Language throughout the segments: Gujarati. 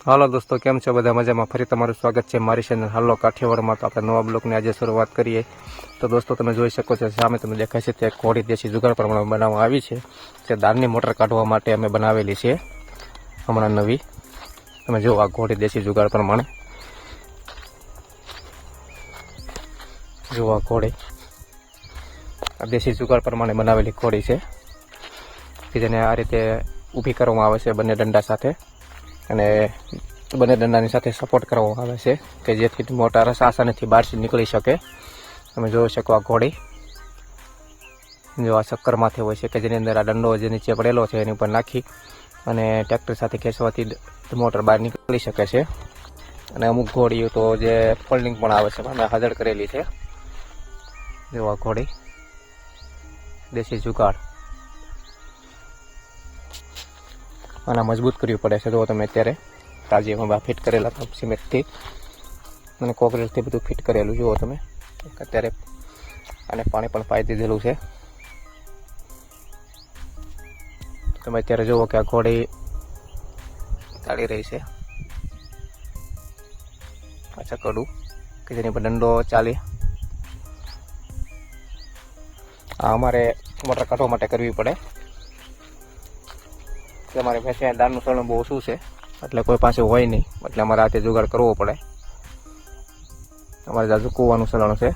હાલો દોસ્તો, કેમ છો બધા? મજામાં? ફરી તમારું સ્વાગત છે મારી ચેનલ હાલો કાઠિયાવાડમાં. તો આપણે નવા બ્લોકની આજે શરૂઆત કરીએ. તો દોસ્તો, તમે જોઈ શકો છો, સામે તમે દેખાય છે તે કોળી દેશી જુગાર પ્રમાણે બનાવવામાં આવી છે તે દાળની મોટર કાઢવા માટે અમે બનાવેલી છે, હમણાં નવી. તમે જુઓ, આ ઘોડી દેશી જુગાર પ્રમાણે. જુઓ આ ઘોડી આ દેશી જુગાર પ્રમાણે બનાવેલી ઘોડી છે, કે જેને આ રીતે ઊભી કરવામાં આવે છે બંને દંડા સાથે. અને બંને દંડાની સાથે સપોર્ટ કરવામાં આવે છે કે જેથી મોટા રસ આસાનીથી બહારથી નીકળી શકે. તમે જોઈ શકો આ ઘોડી. જો આ ચક્કરમાંથી હોય છે કે જેની અંદર આ દંડો જે નીચે પડેલો છે એની ઉપર નાખી અને ટ્રેક્ટર સાથે ખેંચવાથી મોટર બહાર નીકળી શકે છે. અને અમુક ઘોડીઓ તો જે ફોલ્ડિંગ પણ આવે છે અમે હાજર કરેલી છે. જો આ ઘોડી. દેશી જુગાડ. આના મજબૂત કરવી પડે છે. જો તમે અત્યારે તાજી એમાં ફિટ કરેલા હતા સિમેન્ટથી અને કોકરેટથી બધું ફિટ કરેલું. જુઓ તમે અત્યારે અને પાણી પણ પાઈ દીધેલું છે. તમે અત્યારે જુઓ કે આ ઘોડી ચાલી રહી છે. પાછા કડું કે જેની પર દંડો ચાલી. આ અમારે મોટર કાઢવા માટે કરવી પડે. કે અમારે ભેંસે દાળનું સળનું બહુ ઓછું છે. એટલે કોઈ પાસે હોય નહીં. એટલે અમારે હાથે જુગાડ કરવો પડે. અમારે જાજુ કૂવાનું સલણ છે.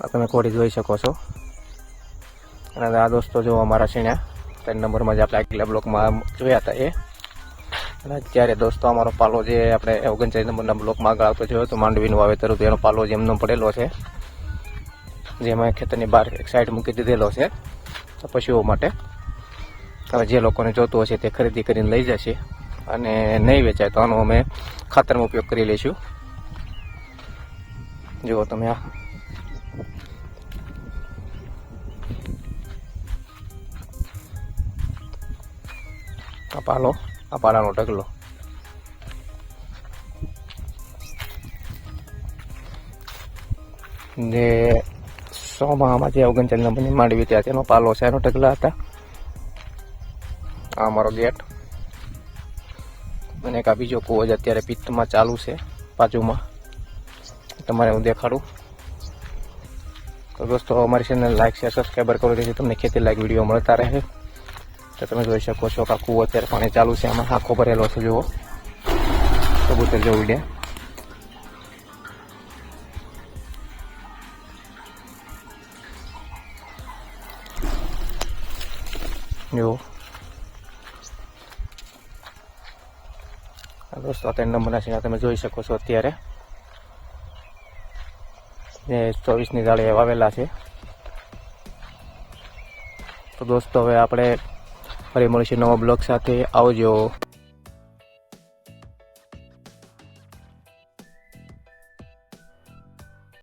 આ તમે કોડી જોઈ શકો છો. અને આ દોસ્તો જો અમારા છીણ્યા ત્રણ નંબરમાં જે આપણે આગલા બ્લોકમાં જોયા હતા એ. અને અત્યારે દોસ્તો અમારો પાલો જે આપણે ઓગણચાલીસ નંબરના બ્લોકમાં આગળ આવતો જોયો તો માંડવીનું વાવેતર હતું. એનો પાલો જેમનો પડેલો છે. જેમાં ખેતરની બહાર એક સાઈડ મૂકી દીધેલો છે. પશુઓ માટે. જે લોકોને જોતું હશે તે ખરીદી કરીને લઈ જશે અને નહીં વેચાય તો આનો અમે ખાતરનો ઉપયોગ કરી લઈશું. જુઓ તમે આ. પાલો, આ પાલાનો ઢગલો. જે સોમામાં જે ઓગણચાલીસ નંબરની માંડવી ત્યાં તેનો પાલો છે એનો ઢગલા હતા. આ અમારો ગેટ. અને એક આ બીજો કૂવો જ અત્યારે પિત્તમાં ચાલુ છે, બાજુમાં. તમારે હું દેખાડું. તો દોસ્તો, અમારી ચેનલ લાઈક શેર સબસ્ક્રાઈબર કરો જેથી તમને ખેતી લાયક વીડિયો મળતા રહે. તો તમે જોઈ શકો છો કે આ કૂવો અત્યારે પાણી ચાલુ છે, આમાં આખો ભરેલો છે, જુઓ. કબૂતર જો વીડિયો જુઓ. દોસ્તો અત્યારે નંબરના છે તમે જોઈ શકો છો અત્યારે. એ ચોવીસની દાળે વાવેલા છે. તો દોસ્તો, હવે આપણે ફરી મળીશું નવા બ્લોગ સાથે. આવજો.